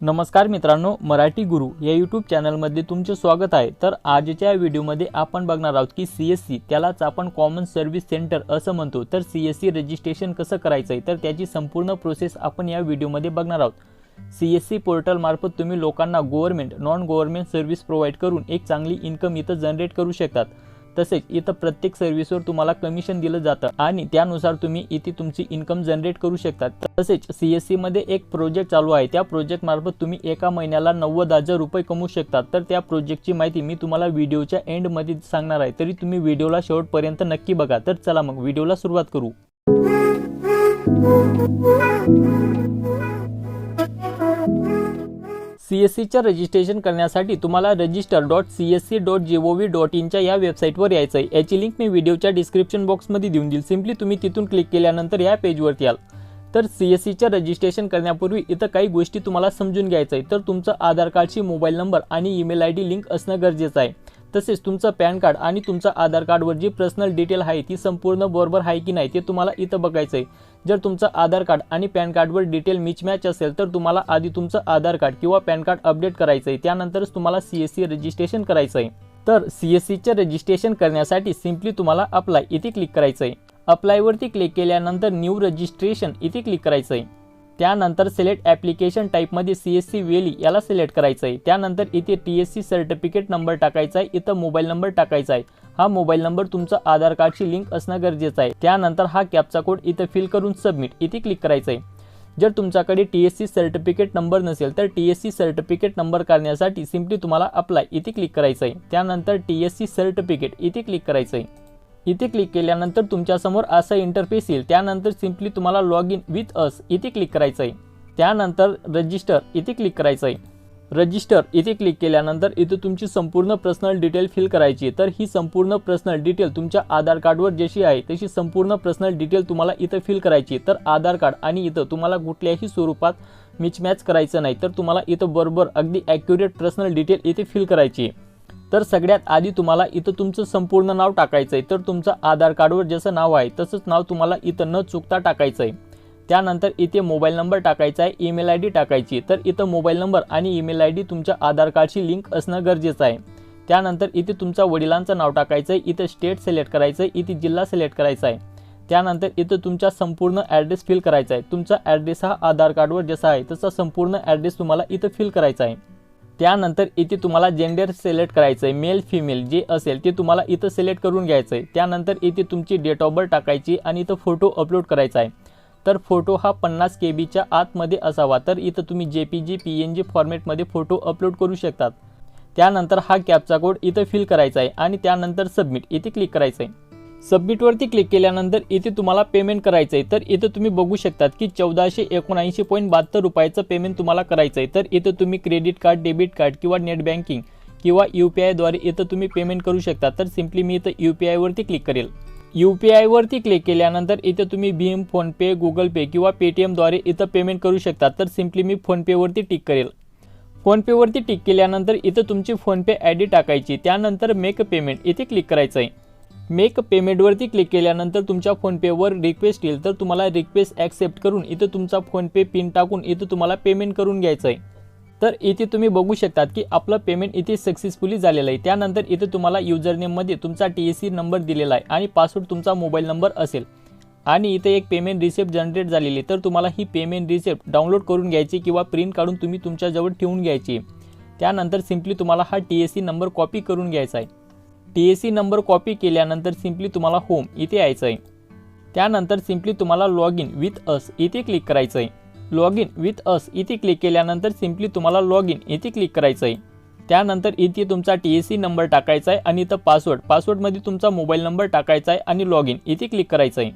नमस्कार मित्रांनो मराठी गुरु या यूट्यूब चॅनलमध्ये तुमचे स्वागत आहे. तर आजच्या व्हिडिओमध्ये आपण बघणार आहोत की सी एस सी त्यालाच आपण कॉमन सर्व्हिस सेंटर असं म्हणतो. तर सी एस सी रजिस्ट्रेशन कसं करायचं आहे? तर त्याची संपूर्ण प्रोसेस आपण या व्हिडिओमध्ये बघणार आहोत. सी एस सी पोर्टलमार्फत तुम्ही लोकांना government non government service provide करून एक चांगली इन्कम इथं जनरेट करू शकतात. तसेच इथं प्रत्येक सर्व्हिसवर तुम्हाला कमिशन दिलं जातं आणि त्यानुसार तुम्ही इथे तुमची इन्कम जनरेट करू शकता. तसेच सी एसमध्ये एक प्रोजेक्ट चालू आहे. त्या प्रोजेक्ट मार्फत तुम्ही एका महिन्याला नव्वद हजार रुपये कमवू शकता. तर त्या प्रोजेक्टची माहिती मी तुम्हाला व्हिडिओच्या एंडमध्ये सांगणार आहे. तरी तुम्ही व्हिडिओला शेवटपर्यंत नक्की बघा. तर चला मग व्हिडिओला सुरुवात करू. सी एस सीच्या रजिस्ट्रेशन करण्यासाठी तुम्हाला register dot C S C dot G O V dot इनच्या या वेबसाईटवर यायचं आहे याची लिंक मी व्हिडिओच्या डिस्क्रिप्शन बॉक्समध्ये देऊन देईल. सिम्पली तुम्ही तिथून क्लिक केल्यानंतर या पेजवरती याल. तर सी एस सीचं रजिस्ट्रेशन करण्यापूर्वी इथं काही गोष्टी तुम्हाला समजून घ्यायचं आहे तर तुमचं आधार कार्डशी मोबाईल नंबर आणि ईमेल आय डी लिंक असणं गरजेचं आहे. तसेच तुमचं पॅन कार्ड आणि तुमचं आधार कार्डवर जी पर्सनल डिटेल आहे ती संपूर्ण बरोबर आहे की नाही ते तुम्हाला इथं बघायचं आहे जर तुमचं आधार कार्ड आणि पॅन कार्डवर डिटेल मिचमॅच असेल तर तुम्हाला आधी तुमचं आधार कार्ड किंवा पॅन कार्ड अपडेट करायचं आहे त्यानंतरच तुम्हाला सी एस सी रजिस्ट्रेशन करायचं आहे तर सी एस सीचे रजिस्ट्रेशन करण्यासाठी सिम्पली तुम्हाला अप्लाय इथे क्लिक करायचं आहे अप्लायवरती क्लिक केल्यानंतर न्यू रजिस्ट्रेशन इथे क्लिक करायचं आहे त्यानंतर सिलेक्ट ॲप्लिकेशन टाईपमध्ये सी एस सी वेली याला सिलेक्ट करायचं आहे त्यानंतर इथे T S C certificate number टाकायचा आहे इथं मोबाईल नंबर टाकायचा आहे हा मोबाईल नंबर तुमचा आधार कार्डची लिंक असणं गरजेचं आहे त्यानंतर हा कॅपचा कोड इथं फिल करून सबमिट इथे क्लिक करायचं आहे जर तुमच्याकडे T S C certificate number नसेल तर T S C certificate number करण्यासाठी सिम्पली तुम्हाला अप्लाय इथे क्लिक करायचं आहे त्यानंतर टी एस सी सर्टिफिकेट इथे क्लिक करायचं आहे इथे क्लिक केल्यानंतर तुमच्यासमोर असा इंटरफेस येईल. त्यानंतर सिम्पली तुम्हाला लॉग इन विथ अस इथे क्लिक करायचं आहे. त्यानंतर रजिस्टर इथे क्लिक करायचं आहे. रजिस्टर इथे क्लिक केल्यानंतर इथे तुमची संपूर्ण पर्सनल डिटेल फिल करायची तर ही संपूर्ण पर्सनल डिटेल तुमच्या आधार कार्डवर जशी आहे तशी संपूर्ण पर्सनल डिटेल तुम्हाला इथं फिल करायची तर आधार कार्ड आणि इथं तुम्हाला कुठल्याही स्वरूपात मिचमॅच करायचं नाही. तर तुम्हाला इथं बरोबर अगदी ॲक्युरेट पर्सनल डिटेल इथे फिल करायची तर सगळ्यात आधी तुम्हाला इथं तुमचं संपूर्ण नाव टाकायचं आहे तर तुमचं आधार कार्डवर जसं नाव आहे तसंच नाव तुम्हाला इथं न चुकता टाकायचं आहे त्यानंतर इथे मोबाईल नंबर टाकायचा आहे ईमेल आय डी टाकायची. तर इथं मोबाईल नंबर आणि ईमेल आय डी तुमच्या आधार कार्डशी लिंक असणं गरजेचं आहे. त्यानंतर इथे तुमच्या वडिलांचं नाव टाकायचं आहे इथं स्टेट सिलेक्ट करायचं आहे इथे जिल्हा सिलेक्ट करायचा आहे त्यानंतर इथं तुमचा संपूर्ण ॲड्रेस फिल करायचा आहे तुमचा ॲड्रेस हा आधार कार्डवर जसा आहे तसा संपूर्ण ॲड्रेस तुम्हाला इथं फिल करायचा आहे त्यानंतर इथे तुम्हाला जेंडर सिलेक्ट करायचं आहे मेल फिमेल जे असेल ते तुम्हाला इथं सिलेक्ट करून घ्यायचं आहे त्यानंतर इथे तुमची डेट ऑफ बर्थ टाकायची आणि इथं फोटो अपलोड करायचा आहे. तर फोटो हा पन्नास के बीच्या आतमध्ये असावा. तर इथं तुम्ही J P G P N G फॉर्मॅटमध्ये फोटो अपलोड करू शकतात. त्यानंतर हा कॅपचा कोड इथं फिल करायचा आहे आणि त्यानंतर सबमिट इथे क्लिक करायचं आहे. सबमिटवरती क्लिक केल्यानंतर इथे तुम्हाला पेमेंट करायचं आहे तर इथं तुम्ही बघू शकतात की चौदाशे एकोणऐंशी पॉईंट बहात्तर रुपयाचं पेमेंट तुम्हाला करायचं आहे तर इथं तुम्ही क्रेडिट कार्ड डेबिट कार्ड किंवा नेट बँकिंग किंवा यू पी आयद्वारे इथं तुम्ही पेमेंट करू शकता. तर सिम्पली मी इथं यू पी आयवरती क्लिक करेल. यू पी आयवरती क्लिक केल्यानंतर इथं तुम्ही भीम फोनपे गुगल पे किंवा पेटीएमद्वारे इथं पेमेंट करू शकता. तर सिम्पली मी फोनपेवरती टिक करेल. फोनपेवरती टिक केल्यानंतर इथं तुमची फोनपे आय डी टाकायची. त्यानंतर मेक पेमेंट इथे क्लिक करायचं आहे मेक पेमेंटवरती क्लिक केल्यानंतर तुमच्या फोनपेवर रिक्वेस्ट येईल. तर तुम्हाला रिक्वेस्ट ॲक्सेप्ट करून इथं तुमचा फोनपे पिन टाकून इथं तुम्हाला पेमेंट करून घ्यायचं आहे. तर इथे तुम्ही बघू शकतात की आपलं पेमेंट इथे सक्सेसफुली झालेलं आहे. त्यानंतर इथे तुम्हाला युजरनेममध्ये तुमचा टी एस सी नंबर दिलेला आहे आणि पासवर्ड तुमचा मोबाईल नंबर असेल. आणि इथे एक पेमेंट रिसिप्ट जनरेट झालेली तर तुम्हाला ही पेमेंट रिसिप्ट डाउनलोड करून घ्यायची किंवा प्रिंट काढून तुम्ही तुमच्याजवळ ठेवून घ्यायची त्यानंतर सिम्पली तुम्हाला हा T S C number copy करून घ्यायचा आहे. T S C number copy केल्यानंतर सिम्पली तुम्हाला होम इथे यायचं आहे त्यानंतर सिम्पली तुम्हाला लॉग इन विथ अस इथे क्लिक करायचं आहे लॉग इन विथ अस इथे क्लिक केल्यानंतर सिम्पली तुम्हाला लॉग इन इथे क्लिक करायचं आहे त्यानंतर इथे तुमचा टी एस सी नंबर टाकायचा आहे आणि इथं पासवर्ड पासवर्डमध्ये तुमचा मोबाईल नंबर टाकायचा आहे आणि लॉग इन इथे क्लिक करायचं आहे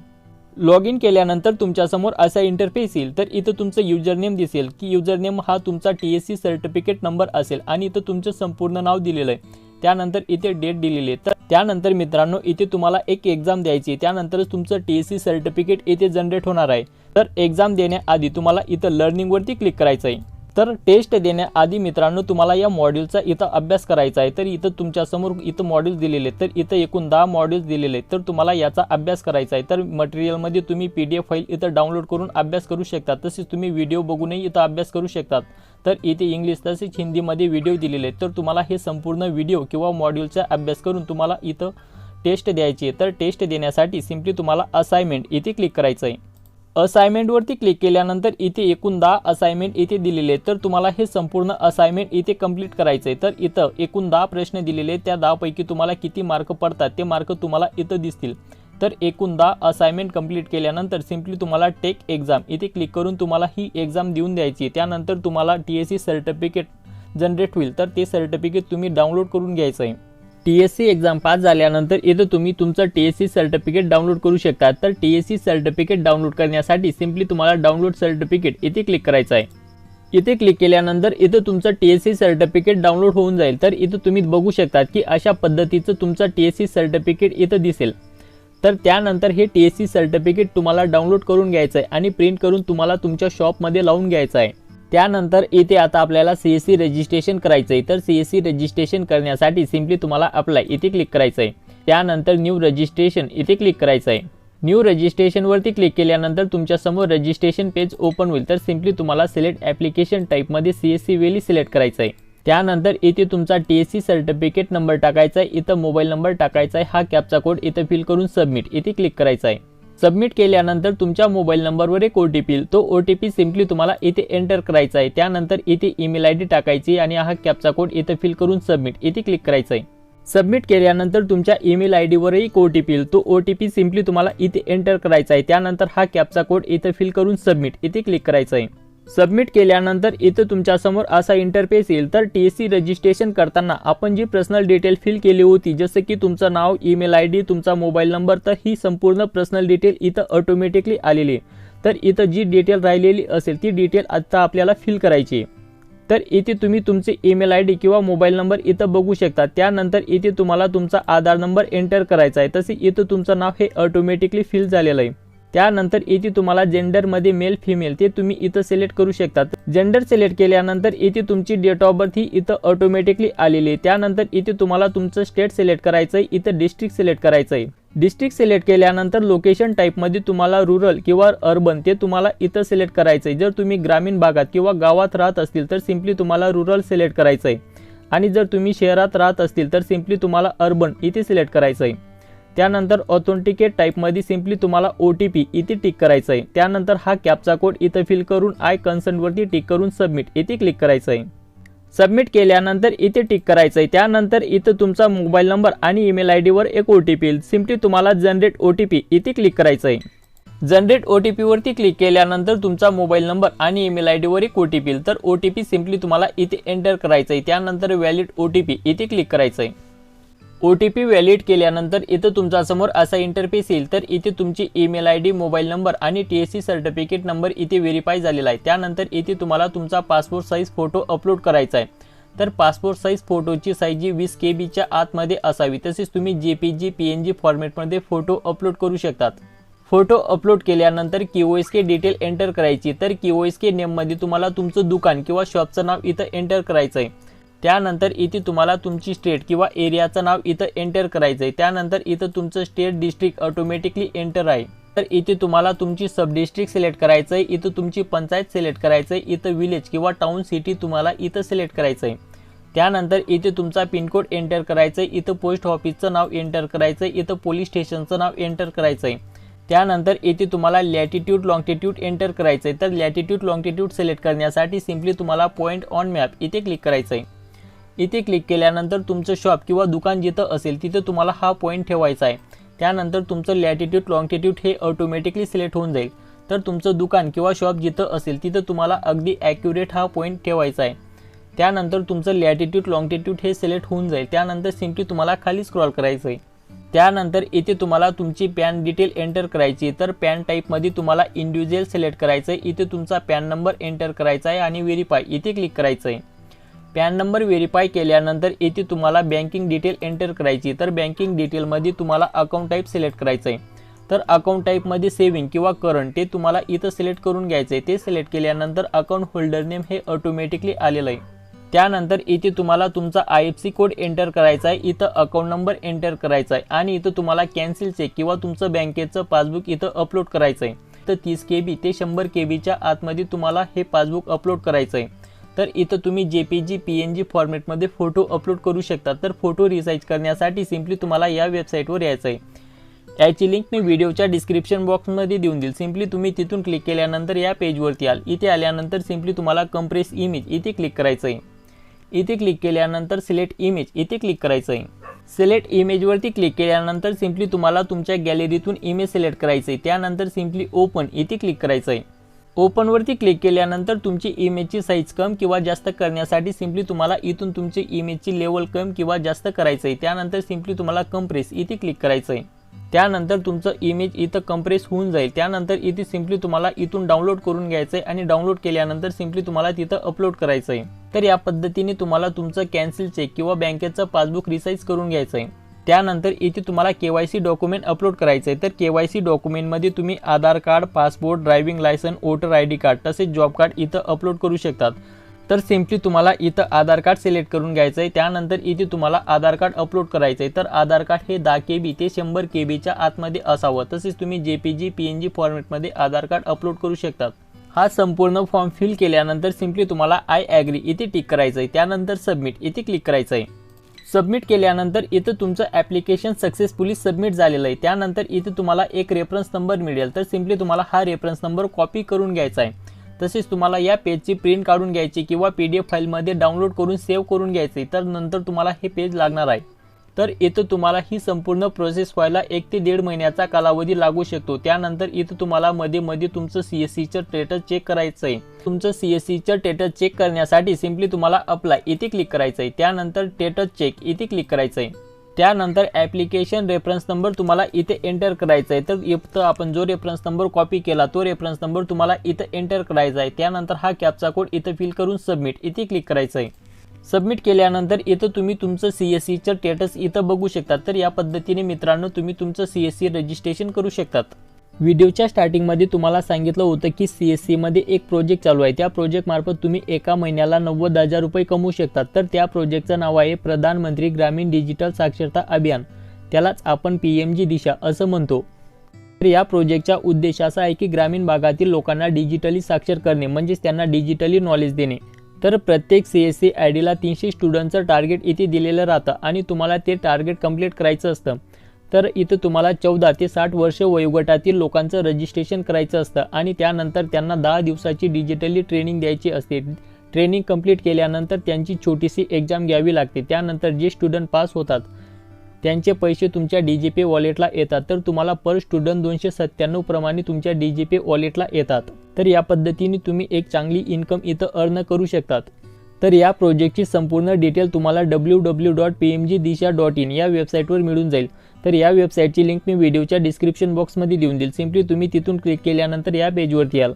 लॉग इन केल्यानंतर तुमच्यासमोर असा इंटरफेस येईल. तर इथं तुमचं युजरनेम दिसेल. की युजरनेम हा तुमचा T S C certificate number असेल आणि इथं तुमचं संपूर्ण नाव दिलेलं आहे त्यानंतर इथे डेट दिलेली आहे. तर त्यानंतर मित्रांनो इथे तुम्हाला एक एक्झाम द्यायची त्यानंतरच तुमचं टी एस सी सर्टिफिकेट इथे जनरेट होणार आहे. तर एक्झाम देण्याआधी तुम्हाला इथं लर्निंगवरती क्लिक करायचं आहे. तर टेस्ट देण्याआधी मित्रांनो तुम्हाला या मॉड्यूलचा इथं अभ्यास करायचा आहे तर इथं तुमच्यासमोर इथं मॉड्यूल दिलेले आहेत. तर इथं एकूण दहा मॉड्यूल्स दिलेले आहेत. तर तुम्हाला याचा अभ्यास करायचा आहे. तर मटेरियलमध्ये तुम्ही पी डी एफ फाईल इथं डाउनलोड करून अभ्यास करू शकता. तसेच तुम्ही व्हिडिओ बघूनही इथं अभ्यास करू शकतात. तर इथे इंग्लिश तसेच हिंदीमध्ये व्हिडिओ दिलेले आहेत. तर तुम्हाला हे संपूर्ण व्हिडिओ किंवा मॉड्यूलचा अभ्यास करून तुम्हाला इथं टेस्ट द्यायची आहे. तर टेस्ट देण्यासाठी सिम्पली तुम्हाला असाइनमेंट इथे क्लिक करायचं आहे. असाइनमेंटवरती क्लिक केल्यानंतर इथे एकूण दहा असाइनमेंट इथे दिलेले आहेत. तर तुम्हाला हे संपूर्ण असाइनमेंट इथे कंप्लीट करायचं आहे तर इथं एकूण दहा प्रश्न दिलेले आहेत. त्या दहापैकी तुम्हाला किती मार्क पडतात? ते मार्क तुम्हाला इथं दिसतील. तर एकूण दहा असाइनमेंट कंप्लीट केल्यानंतर सिम्पली तुम्हाला टेक एक्झाम इथे क्लिक करून तुम्हाला ही एक्झाम देऊन द्यायची आहे. त्यानंतर तुम्हाला T S C certificate generate होईल. तर ते सर्टिफिकेट तुम्ही डाउनलोड करून घ्यायचं आहे. T S C exam pass झाल्यानंतर इथं तुम्ही तुमचं T S C certificate download करू शकता. तर T S C certificate download करण्यासाठी सिम्पली तुम्हाला डाउनलोड सर्टिफिकेट इथे क्लिक करायचं आहे. इथे क्लिक केल्यानंतर इथं तुमचं T S C certificate download होऊन जाईल. तर इथं तुम्ही बघू शकतात की अशा पद्धतीचं तुमचं टी एस सी सर्टिफिकेट इथं दिसेल. तर त्यानंतर हे टी एस सी सर्टिफिकेट तुम्हाला डाउनलोड करून घ्यायचं आहे आणि प्रिंट करून तुम्हाला तुमच्या शॉपमध्ये लावून घ्यायचं आहे. त्यानंतर इथे आता आपल्याला सी एस सी रजिस्ट्रेशन करायचं आहे तर सी एस सी रजिस्ट्रेशन करण्यासाठी सिम्पली तुम्हाला अप्लाय इथे क्लिक करायचं आहे त्यानंतर न्यू रजिस्ट्रेशन इथे क्लिक करायचं आहे न्यू रजिस्ट्रेशनवरती क्लिक केल्यानंतर तुमच्यासमोर रजिस्ट्रेशन पेज ओपन होईल. तर सिम्पली तुम्हाला सिलेक्ट ॲप्लिकेशन टाईपमध्ये सी एस सी वेली सिलेक्ट करायचं आहे त्यानंतर इथे तुमचा T S C certificate number टाकायचा आहे इथं मोबाईल नंबर टाकायचा आहे हा कॅपचा कोड इथं फिल करून सबमिट इथे क्लिक करायचा आहे सबमिट केल्यानंतर तुमच्या मोबाईल नंबरवर एक ओ टी पी तो ओ टी पी सिम्पली तुम्हाला इथे एंटर करायचा आहे. त्यानंतर इथे ईमेल आय डी टाकायची आणि हा कॅपचा कोड इथे फिल करून सबमिट इथे क्लिक करायचं आहे. सबमिट केल्यानंतर तुमच्या ईमेल आय डीवरही ओ टी पी तो ओ टी पी सिम्पली तुम्हाला इथे एंटर करायचा आहे. त्यानंतर हा कॅपचा कोड इथे फिल करून सबमिट इथे क्लिक करायचं आहे. सबमिट केल्यानंतर इथं तुमच्यासमोर असा इंटरफेस येईल. तर टी एस सी रजिस्ट्रेशन करताना आपण जी पर्सनल डिटेल फिल केली होती जसं की तुमचं नाव ईमेल आय डी तुमचा मोबाईल नंबर तर ही संपूर्ण पर्सनल डिटेल इथं ऑटोमॅटिकली आलेली तर इथं जी डिटेल राहिलेली असेल ती डिटेल आता आपल्याला फिल करायची आहे. तर इथे तुम्ही तुमचे ईमेल आय डी किंवा मोबाईल नंबर इथं बघू शकता. त्यानंतर इथे तुम्हाला तुमचा आधार नंबर एंटर करायचा आहे. तसे इथं तुमचं नाव हे ऑटोमॅटिकली फिल झालेलं आहे. त्यानंतर इथे तुम्हाला जेंडरमध्ये मेल फिमेल ते तुम्ही इथं सिलेक्ट करू शकता जेंडर सिलेक्ट केल्यानंतर इथे तुमची डेट ऑफ बर्थ ही इथं ऑटोमॅटिकली आलेली आहे. त्यानंतर इथे तुम्हाला तुमचं स्टेट सिलेक्ट करायचं आहे इथं डिस्ट्रिक्ट सिलेक्ट करायचं आहे डिस्ट्रिक्ट सिलेक्ट केल्यानंतर लोकेशन टाईपमध्ये तुम्हाला रुरल किंवा अर्बन ते तुम्हाला इथं सिलेक्ट करायचं आहे जर तुम्ही ग्रामीण भागात किंवा गावात राहत असतील तर सिम्पली तुम्हाला रुरल सिलेक्ट करायचं आहे आणि जर तुम्ही शहरात राहत असतील तर सिम्पली तुम्हाला अर्बन इथे सिलेक्ट करायचं आहे त्यानंतर ऑथेंटिकेट टाईपमध्ये सिम्पली तुम्हाला ओ टी पी इथे टिक करायचं आहे. त्यानंतर हा कॅपचा कोड इथं फिल करून आय कन्सर्टवरती टिक करून सबमिट इथे क्लिक करायचं आहे. सबमिट केल्यानंतर इथे टिक करायचं आहे. त्यानंतर इथं तुमचा मोबाईल नंबर आणि ईमेल आय डीवर एक ओ टी पी येईल. सिम्पली तुम्हाला जनरेट ओ टी पी इथे क्लिक करायचं आहे. जनरेट ओ टी पीवरती क्लिक केल्यानंतर तुमचा मोबाईल नंबर आणि ईमेल आय डीवर एक ओ टी पी येईल. तर ओ टी पी सिम्पली तुम्हाला इथे एंटर करायचं आहे. त्यानंतर व्हॅलिड ओ टी पी इथे क्लिक करायचं आहे. ओ टी पी व्हॅलिड केल्यानंतर इथं तुमच्यासमोर असा इंटरफेस येईल. तर इथे तुमची email I D mobile number आणि T S C certificate number इथे व्हेरीफाय झालेला आहे. त्यानंतर इथे तुम्हाला तुमचा पासपोर्ट साईज फोटो अपलोड करायचा आहे. तर पासपोर्ट साईज फोटोची साईज जी वीस के बीच्या आतमध्ये असावी. तसेच तुम्ही J P G P N G फॉर्मॅटमध्ये फोटो अपलोड करू शकतात. फोटो अपलोड केल्यानंतर K O S K detail enter करायची. तर के ओ एस के नेममध्ये तुम्हाला तुमचं दुकान किंवा शॉपचं नाव इथं एंटर करायचं आहे. त्यानंतर इथे तुम्हाला तुमची स्टेट किंवा एरियाचं नाव इथं एंटर करायचं आहे त्यानंतर इथं तुमचं स्टेट डिस्ट्रिक्ट ऑटोमॅटिकली एंटर आहे. तर इथे तुम्हाला तुमची सब डिस्ट्रिक्ट सिलेक्ट करायचं आहे इथं तुमची पंचायत सिलेक्ट करायचं आहे इथं विलेज किंवा टाउन सिटी तुम्हाला इथं सिलेक्ट करायचं आहे त्यानंतर इथे तुमचा पिनकोड एंटर करायचं आहे इथं पोस्ट ऑफिसचं नाव एंटर करायचं आहे इथं पोलीस स्टेशनचं नाव एंटर करायचं आहे त्यानंतर इथे तुम्हाला लॅटिट्यूड लॉंगिट्यूड एंटर करायचं आहे तर लॅटिट्यूड लॉंगिट्यूड सिलेक्ट करण्यासाठी सिम्पली तुम्हाला पॉईंट ऑन मॅप इथे क्लिक करायचं आहे इथे क्लिक केल्यानंतर तुमचं शॉप किंवा दुकान जिथं असेल तिथं तुम्हाला हा पॉईंट ठेवायचा आहे. त्यानंतर तुमचं लॅटिट्यूड लॉंगिट्यूड हे ऑटोमॅटिकली सिलेक्ट होऊन जाईल. तर तुमचं दुकान किंवा शॉप जिथं असेल तिथं तुम्हाला अगदी ॲक्युरेट हा पॉईंट ठेवायचा आहे. त्यानंतर तुमचं लॅटिट्यूड लॉंगिट्यूड हे सिलेक्ट होऊन जाईल. त्यानंतर सिम्पली तुम्हाला खाली स्क्रॉल करायचं आहे. त्यानंतर इथे तुम्हाला तुमची पॅन डिटेल एंटर करायची तर पॅन टाईपमध्ये तुम्हाला इंडिव्हिज्युअल सिलेक्ट करायचं आहे. इथे तुमचा पॅन नंबर एंटर करायचा आहे आणि व्हेरीफाय इथे क्लिक करायचं आहे. पॅन नंबर व्हेरीफाय केल्यानंतर इथे तुम्हाला बँकिंग डिटेल एंटर करायची. तर बँकिंग डिटेलमध्ये तुम्हाला अकाउंट टाईप सिलेक्ट करायचं आहे तर अकाउंट टाईपमध्ये सेव्हिंग किंवा करंट ते तुम्हाला इथं सिलेक्ट करून घ्यायचं आहे ते सिलेक्ट केल्यानंतर अकाउंट होल्डर नेम हे ऑटोमॅटिकली आलेलं आहे. त्यानंतर इथे तुम्हाला तुमचा I F C code enter करायचा आहे इथं अकाउंट नंबर एंटर करायचा आहे आणि इथं तुम्हाला कॅन्सल चेक किंवा तुमचं बँकेचं पासबुक इथं अपलोड करायचं आहे तर तीस के बी ते शंभर के बीच्या आतमध्ये तुम्हाला हे पासबुक अपलोड करायचं आहे तर इथं तुम्ही J P G P N G फॉर्मॅटमध्ये फोटो अपलोड करू शकता. तर फोटो रिसाईज करण्यासाठी सिम्पली तुम्हाला या वेबसाईटवर यायचं आहे याची लिंक मी व्हिडिओच्या डिस्क्रिप्शन बॉक्समध्ये देऊन देईल. सिम्पली तुम्ही तिथून क्लिक केल्यानंतर या पेजवरती याल. इथे आल्यानंतर सिम्पली तुम्हाला कंप्रेस इमेज इथे क्लिक करायचं आहे इथे क्लिक केल्यानंतर सिलेक्ट इमेज इथे क्लिक करायचं आहे सिलेक्ट इमेजवरती क्लिक केल्यानंतर सिम्पली तुम्हाला तुमच्या गॅलरीतून इमेज सिलेक्ट करायचं आहे त्यानंतर सिम्पली ओपन इथे क्लिक करायचं आहे ओपनवरती क्लिक केल्यानंतर तुमची इमेजची साईज कम किंवा जास्त करण्यासाठी सिम्पली तुम्हाला इथून तुमची इमेजची लेवल कम किंवा जास्त करायचं आहे त्यानंतर सिम्पली तुम्हाला कंप्रेस इथे क्लिक करायचं आहे त्यानंतर तुमचं इमेज इथं कंप्रेस होऊन जाईल. त्यानंतर इथे सिम्पली तुम्हाला इथून डाउनलोड करून घ्यायचं आहे आणि डाउनलोड केल्यानंतर सिम्पली तुम्हाला तिथं अपलोड करायचं आहे तर या पद्धतीने तुम्हाला तुमचं कॅन्सल चेक किंवा बँकेचं पासबुक रिसाईज करून घ्यायचं आहे त्यानंतर इथे तुम्हाला K Y C document upload करायचं आहे तर के वाय सी डॉक्युमेंटमध्ये तुम्ही Aadhaar card passport driving licence voter I D card तसेच जॉब कार्ड इथं अपलोड करू शकतात. तर सिम्पली तुम्हाला इथं आधार कार्ड सिलेक्ट करून घ्यायचं आहे त्यानंतर इथे तुम्हाला आधार कार्ड अपलोड करायचं आहे तर आधार कार्ड हे दहा के बी ते शंभर के बीच्या आतमध्ये असावं. तसेच तुम्ही J P G P N G फॉर्मॅटमध्ये आधार कार्ड अपलोड करू शकतात. हा संपूर्ण फॉर्म फिल केल्यानंतर सिम्पली तुम्हाला आय ॲग्री इथे टिक करायचं आहे त्यानंतर सबमिट इथे क्लिक करायचं आहे सबमिट केल्यानंतर इथं तुमचं ॲप्लिकेशन सक्सेसफुली सबमिट झालेलं आहे. त्यानंतर इथं तुम्हाला एक रेफरन्स नंबर मिळेल. तर सिम्पली तुम्हाला हा रेफरन्स नंबर कॉपी करून घ्यायचा आहे. तसेच तुम्हाला या पेजची प्रिंट काढून घ्यायची किंवा पी डी एफ फाईलमध्ये डाउनलोड करून सेव्ह करून घ्यायचे तर नंतर तुम्हाला हे पेज लागणार आहे. तर इथं तुम्हाला ही संपूर्ण प्रोसेस व्हायला एक ते दीड महिन्याचा कालावधी लागू शकतो. त्यानंतर इथं तुम्हाला मध्ये मध्ये तुमचं सी एस सीचं स्टेटस चेक करायचं आहे तुमचं सी एस सीचं स्टेटस चेक करण्यासाठी सिम्पली तुम्हाला अप्लाय इथे क्लिक करायचं आहे त्यानंतर स्टेटस चेक इथे क्लिक करायचं आहे त्यानंतर ॲप्लिकेशन रेफरन्स नंबर तुम्हाला इथे एंटर करायचा आहे तर इथं आपण जो रेफरन्स नंबर कॉपी केला तो रेफरन्स नंबर तुम्हाला इथं एंटर करायचा आहे त्यानंतर हा कॅपचा कोड इथं फिल करून सबमिट इथे क्लिक करायचं आहे सबमिट केल्यानंतर इथं तुम्ही तुमचं सी एस सीचं स्टेटस इथं बघू शकता. तर या पद्धतीने मित्रांनो तुम्ही तुमचं सी एस सी रजिस्ट्रेशन करू शकतात. व्हिडिओच्या स्टार्टिंगमध्ये तुम्हाला सांगितलं होतं की सी एस सीमध्ये एक प्रोजेक्ट चालू आहे. त्या प्रोजेक्टमार्फत तुम्ही एका महिन्याला नव्वद हजार रुपये कमवू शकतात. तर त्या प्रोजेक्टचं नाव आहे प्रधानमंत्री ग्रामीण डिजिटल साक्षरता अभियान. त्यालाच आपण पी एम जी दिशा असं म्हणतो. तर या प्रोजेक्टचा उद्देश असा आहे की ग्रामीण भागातील लोकांना डिजिटली साक्षर करणे म्हणजेच त्यांना डिजिटली नॉलेज देणे. तर प्रत्येक सी एस सी आय डीला तीनशे स्टुडंटचं टार्गेट इथे दिलेलं राहतं आणि तुम्हाला ते टार्गेट कंप्लीट करायचं असतं. तर इथं तुम्हाला चौदा ते साठ वर्ष वयोगटातील लोकांचं रजिस्ट्रेशन करायचं असतं आणि त्यानंतर त्यांना दहा दिवसाची डिजिटली ट्रेनिंग द्यायची असते. ट्रेनिंग कंप्लीट केल्यानंतर त्यांची छोटीशी एक्झाम घ्यावी लागते. त्यानंतर जे स्टुडंट पास होतात त्यांचे पैसे तुमच्या डी जी पी वॉलेटला येतात तर तुम्हाला पर स्टुडंट दोनशे सत्त्याण्णव प्रमाणे तुमच्या डी जी पी वॉलेटला येतात. तर या पद्धतीने तुम्ही एक चांगली इन्कम इथं अर्न करू शकतात. तर या प्रोजेक्टची संपूर्ण डिटेल तुम्हाला W W dot P M G Disha dot in या वेबसाईटवर मिळून जाईल. तर या वेबसाईटची लिंक मी व्हिडिओच्या डिस्क्रिप्शन बॉक्समध्ये देऊन देईल. सिम्पली तुम्ही तिथून क्लिक केल्यानंतर या पेजवरती याल.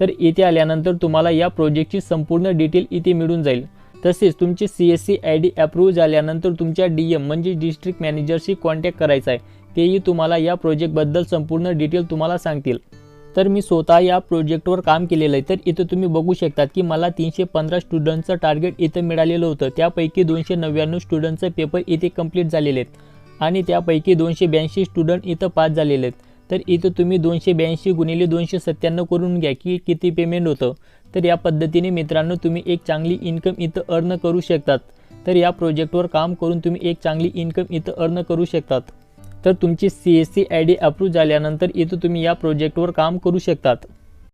तर इथे आल्यानंतर तुम्हाला या प्रोजेक्टची संपूर्ण डिटेल इथे मिळून जाईल. तसेच तुमची C S C I D approve झाल्यानंतर तुमच्या डी एम म्हणजे डिस्ट्रिक्ट मॅनेजरशी कॉन्टॅक्ट करायचा आहे. तेही तुम्हाला या प्रोजेक्टबद्दल संपूर्ण डिटेल तुम्हाला सांगतील. तर मी स्वतः या प्रोजेक्टवर काम केलेलं आहे. तर इथं तुम्ही बघू शकतात की मला तीनशे पंधरा स्टुडंटचं टार्गेट इथं मिळालेलं होतं. त्यापैकी दोनशे नव्याण्णव स्टुडंटचे पेपर इथे कंप्लीट झालेले आहेत. आणि त्यापैकी दोनशे ब्याऐंशी स्टुडंट इथं पास झालेले आहेत. तर इथं तुम्ही दोनशे ब्याऐंशी गुणिले दोनशे सत्त्याण्णव करून घ्या की किती पेमेंट होतं. तर या पद्धतीने मित्रांनो तुम्ही एक चांगली इन्कम इथं अर्न करू शकतात. तर या प्रोजेक्टवर काम करून तुम्ही एक चांगली इन्कम इथं अर्न करू शकतात. तर तुमची C S C I D approve झाल्यानंतर इथं तुम्ही या प्रोजेक्टवर काम करू शकतात.